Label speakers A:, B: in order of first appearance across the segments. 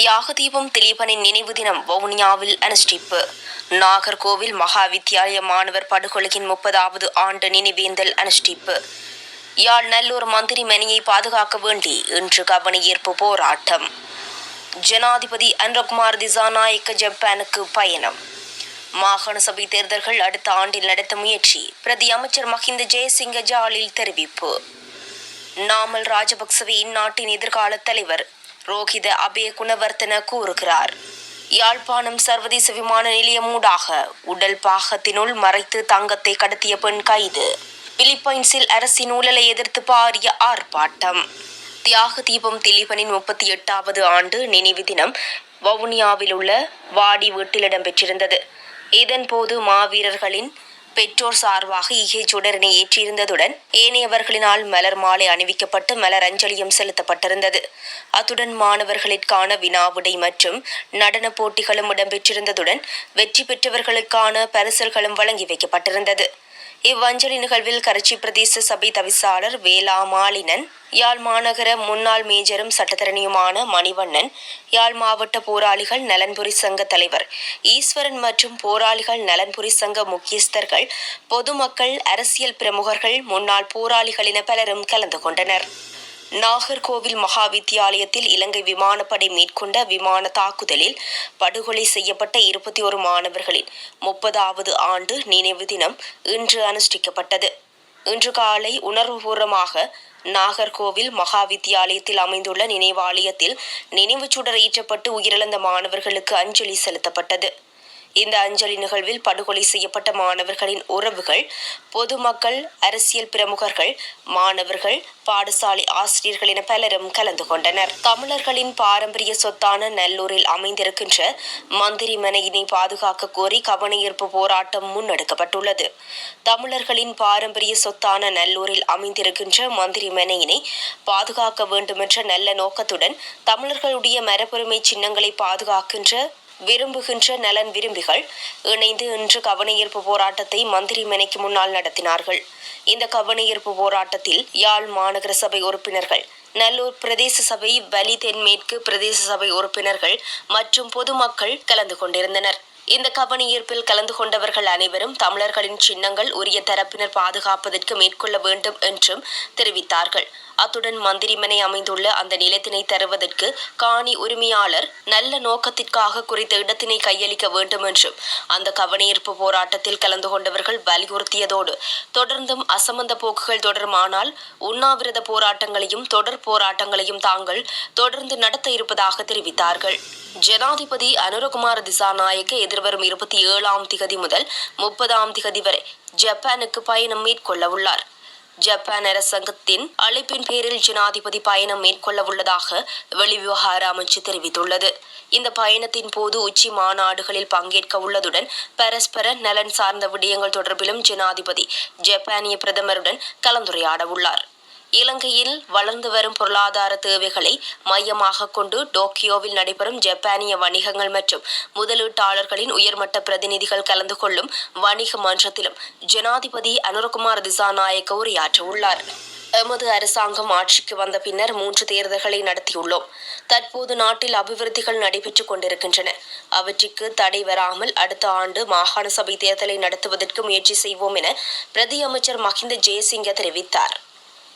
A: தியாகதீபம் திலீபனின் நினைவு தினம் வவுனியாவில் அனுஷ்டிப்பு. நாகர்கோவில் மகா வித்தியாலய மாணவர் படுகொலையின் முப்பதாவது ஆண்டு நினைவேந்தல் அனுஷ்டிப்பு. யாழ் நல்லூர் மந்திரி மணியை பாதுகாக்க வேண்டி இன்று கவனஈர்ப்பு போராட்டம். ஜனாதிபதி அன்ரகுமார் திசாநாயக்க ஜப்பானுக்கு பயணம். மாகாண சபை தேர்தல்கள் அடுத்த ஆண்டில் நடத்த முயற்சி பிரதி அமைச்சர் மஹிந்த ஜெயசிங்க ஜாலில் தெரிவிப்பு. நாமல் ராஜபக்சவே இந்நாட்டின் எதிர்கால தலைவர் ரோஹித அபய குணவர்த்தன கூறுகிறார். யாழ்ப்பாணம் சர்வதேச விமான நிலையமூடாக உடல் பாகத்தினுள் மறைத்து தங்கத்தை கடத்திய பெண் கைது. பிலிப்பைன்ஸில் அரசின் ஊழலை எதிர்த்து பாரிய ஆர்ப்பாட்டம். தியாக தீபம் திலீபனின் முப்பத்தி எட்டாவது ஆண்டு நினைவு தினம் வவுனியாவில் உள்ள வாடி வீட்டில் இடம்பெற்றிருந்தது. இதன்போது மாவீரர்களின் பெற்றோர் சார்பாக ஈகை சுடரினை ஏற்றியிருந்ததுடன் ஏனையவர்களினால் மலர் மாலை அணிவிக்கப்பட்டு மலர் அஞ்சலியும் செலுத்தப்பட்டிருந்தது. அத்துடன் மாணவர்களுக்கான வினாவிடை மற்றும் நடன போட்டிகளும் இடம்பெற்றிருந்ததுடன் வெற்றி பெற்றவர்களுக்கான பரிசல்களும் வழங்கி வைக்கப்பட்டிருந்தது. இவ்வஞ்சலி நிகழ்வில் கரைச்சி பிரதேச சபை தவிசாளர் வேலா மாலினன் யாழ் மாநகர முன்னாள் மேஜரும் சட்டத்தரணியுமான மணிவண்ணன் யாழ் மாவட்ட போராளிகள் நலன்புரி சங்க தலைவர் ஈஸ்வரன் மற்றும் போராளிகள் நலன்புரி சங்க முக்கியஸ்தர்கள் பொதுமக்கள் அரசியல் பிரமுகர்கள் முன்னாள் போராளிகள் என பலரும் கலந்து கொண்டனர். நாகர்கோவில் மகாவித்தியாலயத்தில் இலங்கை விமானப்படை மேற்கொண்ட விமான தாக்குதலில் படுகொலை செய்யப்பட்ட இருபத்தி ஒரு மாணவர்களின் முப்பதாவது ஆண்டு நினைவு தினம் இன்று அனுஷ்டிக்கப்பட்டது. இன்று காலை உணர்வுபூர்வமாக நாகர்கோவில் மகாவித்தியாலயத்தில் அமைந்துள்ள நினைவாலயத்தில் நினைவுச்சுடர் ஏற்றப்பட்டு உயிரிழந்த மாணவர்களுக்கு அஞ்சலி செலுத்தப்பட்டது. இந்த அஞ்சலி நிகழ்வில் படுகொலை செய்யப்பட்ட மாணவர்களின் உறவுகள் பொதுமக்கள் அரசியல் பிரமுகர்கள் மாணவர்கள் பாடசாலை ஆசிரியர்கள் என பலரும் கலந்து கொண்டனர். தமிழர்களின் பாரம்பரிய சொத்தான நல்லூரில் அமைந்திருக்கின்ற மந்திரி மனையினை பாதுகாக்க கோரி கவனஈர்ப்பு போராட்டம் முன்னெடுக்கப்பட்டுள்ளது. தமிழர்களின் பாரம்பரிய சொத்தான நல்லூரில் அமைந்திருக்கின்ற மந்திரி மனையினை பாதுகாக்க வேண்டுமென்ற நல்ல நோக்கத்துடன் தமிழர்களுடைய மரபுரிமை சின்னங்களை பாதுகாக்கின்ற விரும்புகின்ற நலன் விரும்பிகள் இணைந்து இன்று கவனஈர்ப்பு போராட்டத்தை மந்திரி மனைக்கு முன்னால் நடத்தினார்கள். இந்த கவனஈர்ப்பு போராட்டத்தில் யாழ் மாநகர சபை உறுப்பினர்கள் நல்லூர் பிரதேச சபை வலி தென்மேற்கு பிரதேச சபை உறுப்பினர்கள் மற்றும் பொதுமக்கள் கலந்து கொண்டிருந்தனர். இந்த கவனஈர்ப்பில் கலந்து கொண்டவர்கள் அனைவரும் தமிழர்களின் சின்னங்கள் உரிய தரப்பினர் பாதுகாப்பதற்கு மேற்கொள்ள வேண்டும் என்றும் தெரிவித்தார்கள். அத்துடன் மந்திரிமனை அமைந்துள்ள அந்த நிலத்தினை தருவதற்கு காணி உரிமையாளர் நல்ல நோக்கத்திற்காக குறித்த இடத்தினை கையளிக்க வேண்டும் என்றும் அந்த கவனஈர்ப்பு போராட்டத்தில் கலந்து கொண்டவர்கள் வலியுறுத்தியதோடு தொடர்ந்தும் அசம்பந்த போக்குகள் தொடருமானால் உண்ணாவிரத போராட்டங்களையும் தொடர் போராட்டங்களையும் தாங்கள் தொடர்ந்து நடத்த இருப்பதாக தெரிவித்தார்கள். ஜனாதிபதி அனுரகுமார் திசாநாயக்க எதிர்வரும் இருபத்தி ஏழாம் திகதி முதல் முப்பதாம் திகதி வரை ஜப்பானுக்கு பயணம் மேற்கொள்ள உள்ளார் ஜப்பான் அரசாங்கத்தின் அழைப்பின் பேரில் ஜனாதிபதி பயணம் மேற்கொள்ள உள்ளதாக வெளிவிவகார அமைச்சு தெரிவித்துள்ளது. இந்த பயணத்தின் போது உச்சி மாநாடுகளில் பங்கேற்க உள்ளதுடன் பரஸ்பர நலன் சார்ந்த விடயங்கள் தொடர்பிலும் ஜனாதிபதி ஜப்பானிய பிரதமருடன் கலந்துரையாட உள்ளார் இலங்கையில் வளர்ந்து வரும் பொருளாதார தேவைகளை மையமாக கொண்டு டோக்கியோவில் நடைபெறும் ஜப்பானிய வணிகங்கள் மற்றும் முதலீட்டாளர்களின் உயர்மட்ட பிரதிநிதிகள் கலந்து கொள்ளும் வணிக மன்றத்திலும் ஜனாதிபதி அனுரகுமார் திசாநாயக்க உரையாற்ற உள்ளார் எமது அரசாங்கம் ஆட்சிக்கு வந்த பின்னர் மூன்று தேர்தல்களை நடத்தியுள்ளோம். தற்போது நாட்டில் அபிவிருத்திகள் நடைபெற்றுக் கொண்டிருக்கின்றன. அவற்றிற்கு தடை வராமல் அடுத்த ஆண்டு மாகாண சபை தேர்தலை நடத்துவதற்கு முயற்சி செய்வோம் என பிரதி அமைச்சர் மஹிந்த ஜெயசிங்க தெரிவித்தார்.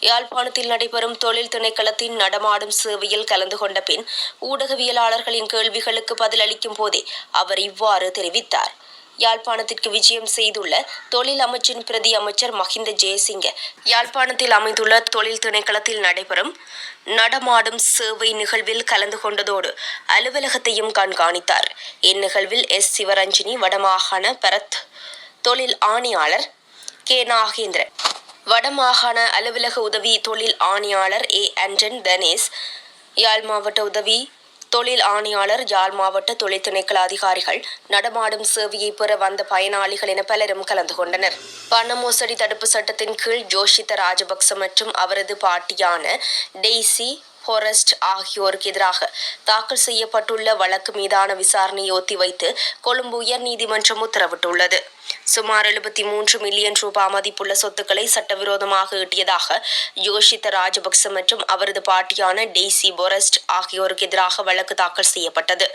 A: யாழ்ப்பாணத்தில் நடைபெறும் தொழில் திணைக்களத்தின் நடமாடும் சேவையில் கலந்து கொண்ட பின் ஊடகவியலாளர்களின் கேள்விகளுக்கு பதிலளிக்கும் போதே அவர் இவ்வாறு தெரிவித்தார். யாழ்ப்பாணத்திற்கு விஜயம் செய்துள்ள தொழில் அமைச்சின் பிரதி அமைச்சர் மஹிந்த ஜெயசிங்க யாழ்ப்பாணத்தில் அமைந்துள்ள தொழில் திணைக்களத்தில் நடைபெறும் நடமாடும் சேவை நிகழ்வில் கலந்து கொண்டதோடு அலுவலகத்தையும் கண்காணித்தார். இந்நிகழ்வில் எஸ். சிவரஞ்சினி வடமாகாண பரத் தொழில் ஆணையாளர் கே. நாகேந்திரன். வடமாகாண அலுவலக உதவி தொழில் ஆணையாளர் ஏ. ஆண்டன் தனேஷ் யாழ் மாவட்ட உதவி தொழில் ஆணையாளர் யாழ் மாவட்ட தொழில் திணைக்கள அதிகாரிகள் நடமாடும் சேவையை பெற வந்த பயனாளிகள் என பலரும் கலந்து கொண்டனர். பண மோசடி தடுப்பு சட்டத்தின் கீழ் ஜோஷித ராஜபக்ச மற்றும் அவரது பாட்டியான டெய்சி ஹொரஸ்ட் ஆகியோருக்கு எதிராக தாக்கல் செய்யப்பட்டுள்ள வழக்கு மீதான விசாரணையை ஒத்திவைத்து கொழும்பு உயர்நீதிமன்றம் உத்தரவிட்டுள்ளது. சுமார் எழுபத்தி மூன்று மில்லியன் ரூபாய் மதிப்புள்ள சொத்துக்களை சட்டவிரோதமாக ஈட்டியதாக யோஷித்த ராஜபக்ச மற்றும் அவரது பாட்டியான டெய்சி பொரஸ்ட் ஆகியோருக்கு எதிராக வழக்கு தாக்கல் செய்யப்பட்டது.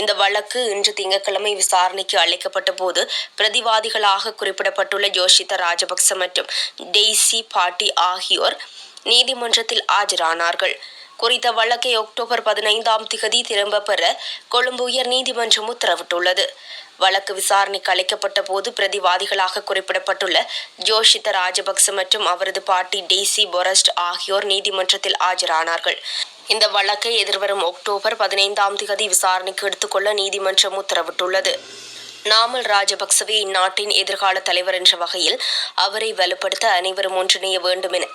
A: இந்த வழக்கு இன்று திங்கட்கிழமை விசாரணைக்கு அழைக்கப்பட்ட போது பிரதிவாதிகளாக குறிப்பிடப்பட்டுள்ள யோஷித்த ராஜபக்ச மற்றும் டெய்சி பாட்டி ஆகியோர் நீதிமன்றத்தில் ஆஜரானார்கள். குறித்த வழக்கை அக்டோபர் பதினைந்தாம் திகதி திரும்ப பெற கொழும்பு உயர் நீதிமன்றம் உத்தரவிட்டுள்ளது. வழக்கு விசாரணைக்கு அழைக்கப்பட்ட போது பிரதிவாதிகளாக குறிப்பிடப்பட்டுள்ள ஜோஷித ராஜபக்ச மற்றும் அவரது பாட்டி டெய்சி பொரஸ்ட் ஆகியோர் நீதிமன்றத்தில் ஆஜரானார்கள். இந்த வழக்கை எதிர்வரும் அக்டோபர் பதினைந்தாம் திகதி விசாரணைக்கு எடுத்துக்கொள்ள நீதிமன்றம் உத்தரவிட்டுள்ளது. நாமல் ராஜபக்சவே இந்நாட்டின் எதிர்கால தலைவர் என்ற வகையில் அவரை வலுப்படுத்த அனைவரும் ஒன்றிணைய வேண்டும் என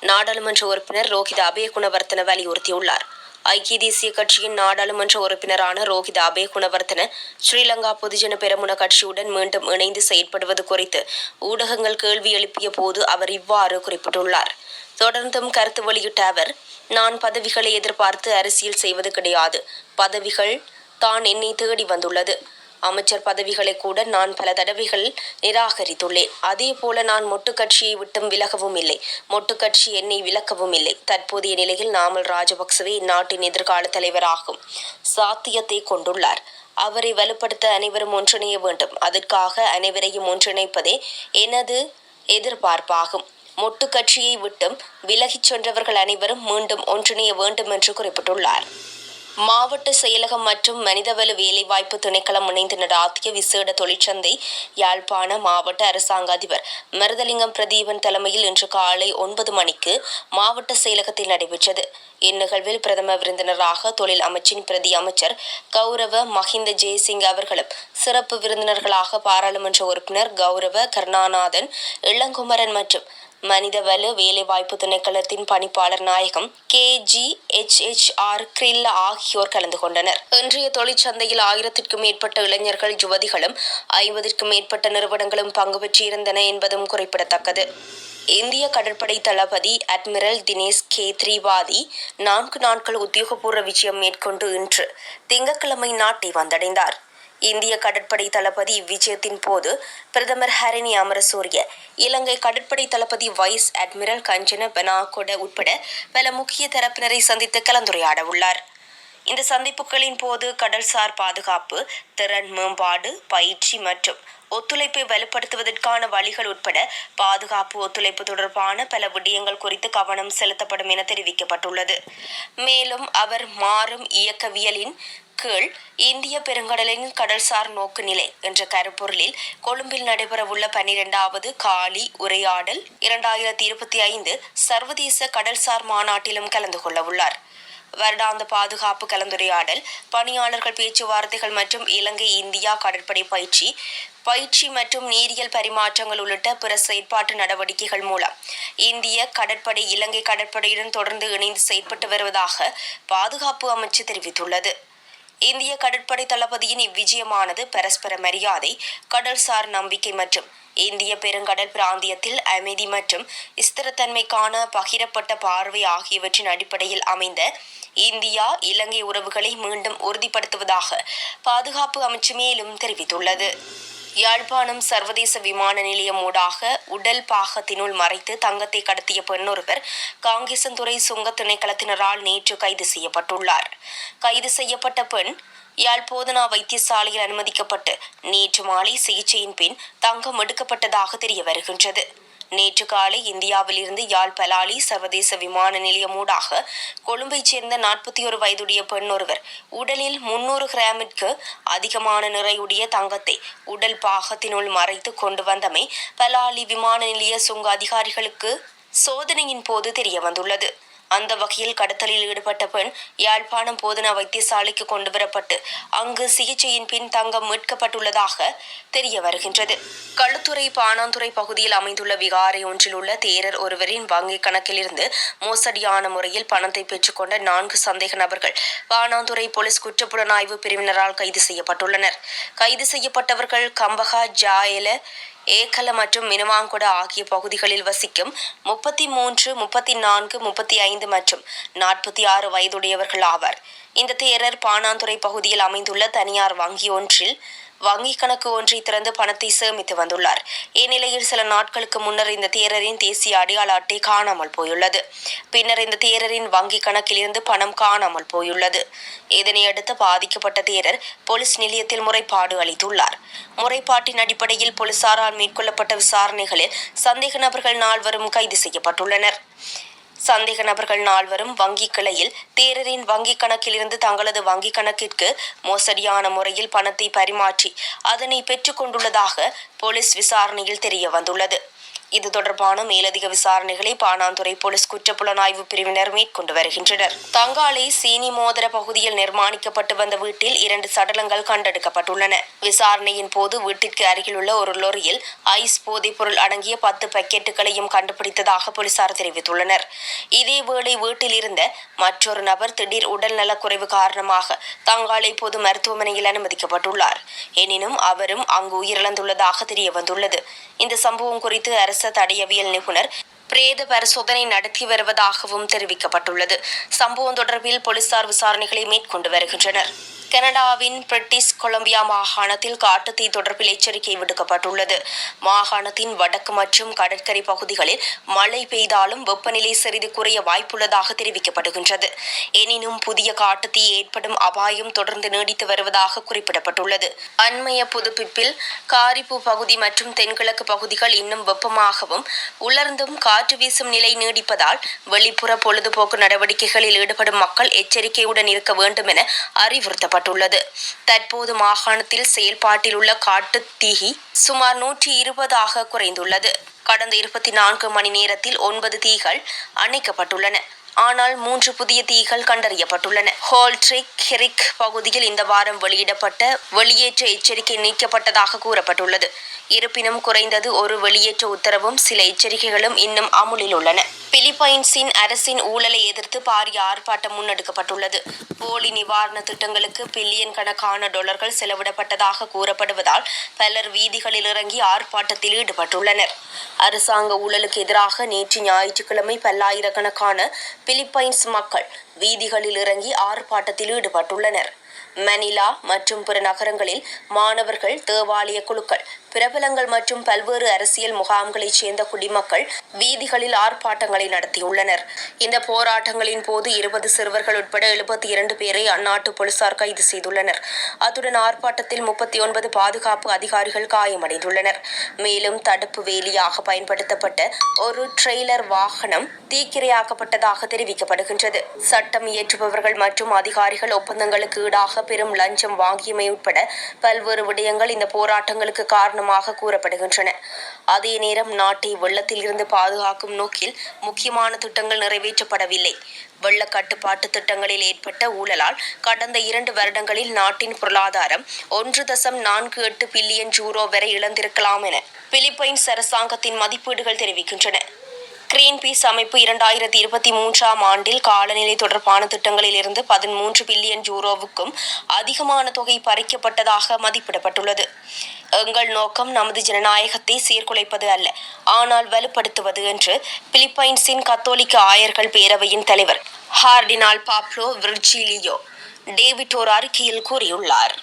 A: நாடாளுமன்ற உறுப்பினர் ரோஹித அபயகுணவர்த்தன வலியுறுத்தியுள்ளார். ஐக்கிய தேசிய கட்சியின் நாடாளுமன்ற உறுப்பினரான ரோஹித அபயகுணவர்த்தன ஸ்ரீலங்கா பொதுஜன பெரமுன கட்சியுடன் மீண்டும் இணைந்து செயற்படுவது குறித்து ஊடகங்கள் கேள்வி எழுப்பிய போது அவர் இவ்வாறு குறிப்பிட்டுள்ளார். தொடர்ந்தும் கருத்து வெளியிட்ட அவர் நான் பதவிகளை எதிர்பார்த்து அரசியல் செய்வது கிடையாது. பதவிகள் தான் என்னை தேடி வந்துள்ளது. அமைச்சர் பதவிகளை கூட நான் பல தடவைகள் நிராகரித்துள்ளேன். அதே போல நான் மொட்டு கட்சியை விட்டும் விலகவும் இல்லை. மொட்டு கட்சி என்னை விலக்கவும் இல்லை. தற்போதைய நிலையில் நாமல் ராஜபக்சவே இந்நாட்டின் எதிர்கால தலைவராகும். சாத்தியத்தை கொண்டுள்ளார். அவரை வலுப்படுத்த அனைவரும் ஒன்றிணைய வேண்டும். அதற்காக அனைவரையும் ஒன்றிணைப்பதே எனது எதிர்பார்ப்பாகும். மொட்டு கட்சியை விட்டும் விலகிச் சென்றவர்கள் அனைவரும் மீண்டும் ஒன்றிணைய வேண்டும் என்று குறிப்பிட்டுள்ளார். மாவட்ட செயலகம் மற்றும் மனிதவள வேலைவாய்ப்பு திணைக்களம் இணைந்து நடாத்திய விசேட தொழிற்சந்தை யாழ்ப்பாண மாவட்ட அரசாங்க அதிபர் மருதலிங்கம் பிரதீபன் தலைமையில் இன்று காலை ஒன்பது மணிக்கு மாவட்ட செயலகத்தில் நடைபெற்றது. இந்நிகழ்வில் பிரதம விருந்தினராக தொழில் அமைச்சின் பிரதி அமைச்சர் கௌரவ மஹிந்த ஜெயசிங் அவர்களும் சிறப்பு விருந்தினர்களாக பாராளுமன்ற உறுப்பினர் கௌரவ கருணாநாதன் இளங்குமரன் மற்றும் மனிதவள வேலைவாய்ப்பு திணைக்களத்தின் பணிப்பாளர் நாயகம் K. G. H. H. R. Kiriella ஆகியோர் கலந்து கொண்டனர். இன்றைய தொழிற்சந்தையில் ஆயிரத்திற்கும் மேற்பட்ட இளைஞர்கள் யுவதிகளும் ஐம்பதிற்கும் மேற்பட்ட நிறுவனங்களும் பங்கு பெற்றிருந்தன என்பதும் குறிப்பிடத்தக்கது. இந்திய கடற்படை தளபதி அட்மிரல் தினேஷ் கே. திரிவாதி நான்கு நாட்கள் உத்தியோகபூர்வ விஜயம் மேற்கொண்டு இன்று திங்கட்கிழமை நாட்டை வந்தடைந்தார். இந்திய கடற்படை தளபதி இவ்விஜயத்தின் போது பிரதமர் ஹரிணி அமரசூரிய இலங்கை கடற்படை தளபதி வைஸ் அட்மிரல் கஞ்சன பெனாகொட உட்பட பல முக்கிய தரப்பினரை சந்தித்து கலந்துரையாட உள்ளார். இந்த சந்திப்புகளின் போது கடல்சார் பாதுகாப்பு திறன் மேம்பாடு பயிற்சி மற்றும் ஒத்துழைப்பை வலுப்படுத்துவதற்கான வழிகள் உட்பட பாதுகாப்பு ஒத்துழைப்பு தொடர்பான பல விடயங்கள் குறித்து கவனம் செலுத்தப்படும் என தெரிவிக்கப்பட்டுள்ளது. மேலும் அவர் மாறும் இயக்கவியலின் கீழ் இந்திய பெருங்கடலின் கடல்சார் நோக்கு நிலை என்ற கருப்பொருளில் கொழும்பில் நடைபெறவுள்ள பனிரெண்டாவது காலி உரையாடல் இரண்டாயிரத்தி இருபத்தி ஐந்து சர்வதேச கடல்சார் மாநாட்டிலும் கலந்து கொள்ள உள்ளார் வருடாந்த பாதுகாப்பு கலந்துரையாடல் பணியாளர்கள் பேச்சுவார்த்தைகள் மற்றும் இலங்கை இந்தியா கடற்படை பயிற்சி பயிற்சி மற்றும் நீரியல் பரிமாற்றங்கள் உள்ளிட்ட பிற செயற்பாட்டு நடவடிக்கைகள் மூலம் இந்திய கடற்படை இலங்கை கடற்படையுடன் தொடர்ந்து இணைந்து செயற்பட்டு வருவதாக பாதுகாப்பு அமைச்சு தெரிவித்துள்ளது. இந்திய கடற்படை தளபதியின் இவ்விஜயமானது பரஸ்பர மரியாதை கடல்சார் நம்பிக்கை மற்றும் இந்திய பெருங்கடல் பிராந்தியத்தில் அமைதி மற்றும் ஸ்திரத்தன்மைக்கான பகிரப்பட்ட பார்வை ஆகியவற்றின் அடிப்படையில் அமைந்த இந்தியா இலங்கை உறவுகளை மீண்டும் உறுதிப்படுத்துவதாக பாதுகாப்பு அமைச்சு மேலும் தெரிவித்துள்ளது. யாழ்ப்பாணம் சர்வதேச விமான நிலையம் ஊடாக உடல் பாகத்தினுள் மறைத்து தங்கத்தை கடத்திய பெண்ணொருவர் காங்கேசன்துறை சுங்க திணைக்களத்தினரால் நேற்று கைது செய்யப்பட்டுள்ளார். கைது செய்யப்பட்ட பெண் யாழ் போதனா வைத்தியசாலையில் அனுமதிக்கப்பட்டு நேற்று மாலை சிகிச்சையின் பின் தங்கம் எடுக்கப்பட்டதாக தெரிய வருகின்றது நேற்று காலை இந்தியாவிலிருந்து யாழ் பலாலி சர்வதேச விமான நிலையம் ஊடாக கொழும்பைச் சேர்ந்த நாற்பத்தி ஒரு வயதுடைய பெண் ஒருவர் உடலில் முன்னூறு கிராமிற்கு அதிகமான நிறையுடைய தங்கத்தை உடல் பாகத்தினுள் மறைத்து கொண்டு வந்தமை பலாலி விமான நிலைய சுங்க அதிகாரிகளுக்கு சோதனையின் போது தெரிய வந்துள்ளது அந்த வகையில் கடத்தலில் ஈடுபட்ட பெண் யாழ்ப்பாணம் போதனா வைத்தியசாலைக்கு கொண்டு வரப்பட்டு அங்கு சிகிச்சையின் பின் தங்கம் மீட்கப்பட்டுள்ளதாக தெரிய வருகின்றது. களுத்துறை பாணாந்துறை பகுதியில் அமைந்துள்ள விகாரை ஒன்றில் உள்ள தேரர் ஒருவரின் வங்கிக் கணக்கிலிருந்து மோசடியான முறையில் பணத்தை பெற்றுக்கொண்ட நான்கு சந்தேக நபர்கள் பாணாந்துறை போலீஸ் குற்றப்புலனாய்வு பிரிவினரால் கைது செய்யப்பட்டுள்ளனர். கைது செய்யப்பட்டவர்கள் கம்பகா ஜாயல ஏக்கல மற்றும் மினுமாங்குட ஆகிய பகுதிகளில் வசிக்கும் முப்பத்தி மூன்று முப்பத்தி நான்கு முப்பத்தி ஐந்து மற்றும் நாற்பத்தி ஆறு வயதுடையவர்கள் ஆவர். இந்த தேரர் பாணாந்துறை பகுதியில் அமைந்துள்ள தனியார் வங்கி ஒன்றில் வங்கிக் கணக்கு ஒன்றை திறந்து பணத்தை சேமித்து வந்துள்ளார். இந்நிலையில் சில நாட்களுக்கு முன்னர் இந்த தேரரின் தேசிய அடையாள அட்டை காணாமல் போயுள்ளது. பின்னர் இந்த தேரரின் வங்கிக் கணக்கிலிருந்து பணம் காணாமல் போயுள்ளது. இதனையடுத்து பாதிக்கப்பட்ட தேரர் போலீஸ் நிலையத்தில் முறைப்பாடு அளித்துள்ளார். முறைப்பாட்டின் அடிப்படையில் போலீசாரால் மேற்கொள்ளப்பட்ட விசாரணைகளில் சந்தேக நபர்கள் நால்வரும் கைது செய்யப்பட்டுள்ளனர். சந்தேக நபர்கள் நால்வரும் வங்கிக் கிளையில் தேரரின் வங்கிக் கணக்கிலிருந்து தங்களது வங்கிக் கணக்கிற்கு மோசடியான முறையில் பணத்தை பரிமாற்றி அதனை பெற்றுக்கொண்டுள்ளதாக போலீஸ் விசாரணையில் தெரிய வந்துள்ளது இது தொடர்பான மேலதிக விசாரணைகளை பாணாந்துறை போலீஸ் குற்றப்புலனாய்வு பிரிவினர் மேற்கொண்டு வருகின்றனர். தங்காலை சீனி மோதர பகுதியில் நிர்மாணிக்கப்பட்டு வந்த வீட்டில் இரண்டு சடலங்கள் கண்டெடுக்கப்பட்டுள்ளன. விசாரணையின் போது வீட்டிற்கு அருகிலுள்ள ஒரு லொரியில் ஐஸ் போதைப் பொருள் அடங்கிய பத்து பாக்கெட்டுகளையும் கண்டுபிடித்ததாக போலீசார் தெரிவித்துள்ளனர். இதேவேளை வீட்டில் இருந்த மற்றொரு நபர் திடீர் உடல் நலக்குறைவு காரணமாக தங்காலை பொது மருத்துவமனையில் அனுமதிக்கப்பட்டுள்ளார். எனினும் அவரும் அங்கு உயிரிழந்துள்ளதாக தெரிய வந்துள்ளது இந்த சம்பவம் குறித்து அரசு தடயவியல் நிபுணர் பிரேத பரிசோதனை நடத்தி வருவதாகவும் தெரிவிக்கப்பட்டுள்ளது. சம்பவம் தொடர்பில் போலீசார் விசாரணைகளை மேற்கொண்டு வருகின்றனர். கனடாவின் பிரிட்டிஷ் கொலம்பியா மாகாணத்தில் காட்டுத்தீ தொடர்பில் எச்சரிக்கை விடுக்கப்பட்டுள்ளது. மாகாணத்தின் வடக்கு மற்றும் கடற்கரை பகுதிகளில் மழை பெய்தாலும் வெப்பநிலை சிறிது குறைய வாய்ப்புள்ளதாக தெரிவிக்கப்படுகின்றது. எனினும் புதிய காட்டுத்தீ ஏற்படும் அபாயம் தொடர்ந்து நீடித்து வருவதாக குறிப்பிடப்பட்டுள்ளது. அண்மைய புதுப்பிப்பில் காரிப்பு பகுதி மற்றும் தென்கிழக்கு பகுதிகள் இன்னும் வெப்பமாகவும் உலர்ந்தும் காற்று வீசும் நிலை நீடிப்பதால் வெளிப்புற பொழுதுபோக்கு நடவடிக்கைகளில் ஈடுபடும் மக்கள் எச்சரிக்கையுடன் இருக்க வேண்டும் என அறிவுறுத்தப்பட்டுள்ளது தற்போது மாகாணத்தில் செயல்பாட்டில் உள்ள காட்டு தீகி சுமார் நூற்றி இருபதாக குறைந்துள்ளது. கடந்த இருபத்தி நான்கு மணி நேரத்தில் ஒன்பது தீகள் அணைக்கப்பட்டுள்ளன. ஆனால் மூன்று புதிய தீகள் கண்டறியப்பட்டுள்ளன. ஹோல்ட்ரிக் ஹெரிக் பகுதியில் இந்த வாரம் வெளியிடப்பட்ட வெளியேற்ற எச்சரிக்கை நீக்கப்பட்டதாக கூறப்பட்டுள்ளது. இருப்பினும் குறைந்தது ஒரு வெளியேற்ற உத்தரவும் சில எச்சரிக்கைகளும் இன்னும் அமுலில் உள்ளன. பிலிப்பைன்ஸின் அரசின் ஊழலை எதிர்த்து பாரிய ஆர்ப்பாட்டம் முன்னெடுக்கப்பட்டுள்ளது. போலி நிவாரண திட்டங்களுக்கு பில்லியன் கணக்கான டாலர்கள் செலவிடப்பட்டதாக கூறப்படுவதால் பலர் வீதிகளில் இறங்கி ஆர்ப்பாட்டத்தில் ஈடுபட்டுள்ளனர். அரசாங்க ஊழலுக்கு எதிராக நேற்று ஞாயிற்றுக்கிழமை பல்லாயிரக்கணக்கான பிலிப்பைன்ஸ் மக்கள் வீதிகளில் இறங்கி ஆர்ப்பாட்டத்தில் ஈடுபட்டுள்ளனர். மணிலா மற்றும் பிற நகரங்களில் மாணவர்கள் தேவாலய குழுக்கள் பிரபலங்கள் மற்றும் பல்வேறு அரசியல் முகாம்களைச் சேர்ந்த குடிமக்கள் வீதிகளில் ஆர்ப்பாட்டங்களை நடத்தியுள்ளனர். இந்த போராட்டங்களின் போது இருபது சிறுவர்கள் உட்பட எழுபத்தி இரண்டு பேரை அந்நாட்டு போலீசார் கைது செய்துள்ளனர். அத்துடன் ஆர்ப்பாட்டத்தில் முப்பத்தி ஒன்பது பாதுகாப்பு அதிகாரிகள் காயமடைந்துள்ளனர். மேலும் தடுப்பு வேலியாக பயன்படுத்தப்பட்ட ஒரு ட்ரெய்லர் வாகனம் தீக்கிரையாக்கப்பட்டதாக தெரிவிக்கப்படுகின்றது. சட்டம் இயற்றுபவர்கள் மற்றும் அதிகாரிகள் ஒப்பந்தங்களுக்கு ஈடாக பெரும் லஞ்சம் வாங்கியமை உட்பட பல்வேறு விடயங்கள் இந்த போராட்டங்களுக்கு காரணமாக கூறப்படுகின்றன. அதே நேரம் நாட்டை வெள்ளத்தில் இருந்து பாதுகாக்கும் நோக்கில் முக்கியமான திட்டங்கள் நிறைவேற்றப்படவில்லை. வெள்ள கட்டுப்பாட்டு திட்டங்களில் ஏற்பட்ட ஊழலால் கடந்த இரண்டு வருடங்களில் நாட்டின் பொருளாதாரம் ஒன்று தசம் நான்கு எட்டு பில்லியன் ஜூரோ வரை இழந்திருக்கலாம் என பிலிப்பைன்ஸ் அரசாங்கத்தின் மதிப்பீடுகள் தெரிவிக்கின்றன. கிரீன் பீஸ் அமைப்பு இரண்டாயிரத்தி இருபத்தி மூன்றாம் ஆண்டில் காலநிலை தொடர்பான திட்டங்களில் இருந்து பதிமூன்று பில்லியன் யூரோவுக்கும் அதிகமான தொகை பறிக்கப்பட்டதாக மதிப்பிடப்பட்டுள்ளது. எங்கள் நோக்கம் நமது ஜனநாயகத்தை சீர்குலைப்பது அல்ல ஆனால் வலுப்படுத்துவது என்று பிலிப்பைன்ஸின் கத்தோலிக்க ஆயர்கள் பேரவையின் தலைவர் ஹார்டினால் பாப்லோ விர்ஜிலியோ டேவிட் ஒரு அறிக்கையில் கூறியுள்ளார்.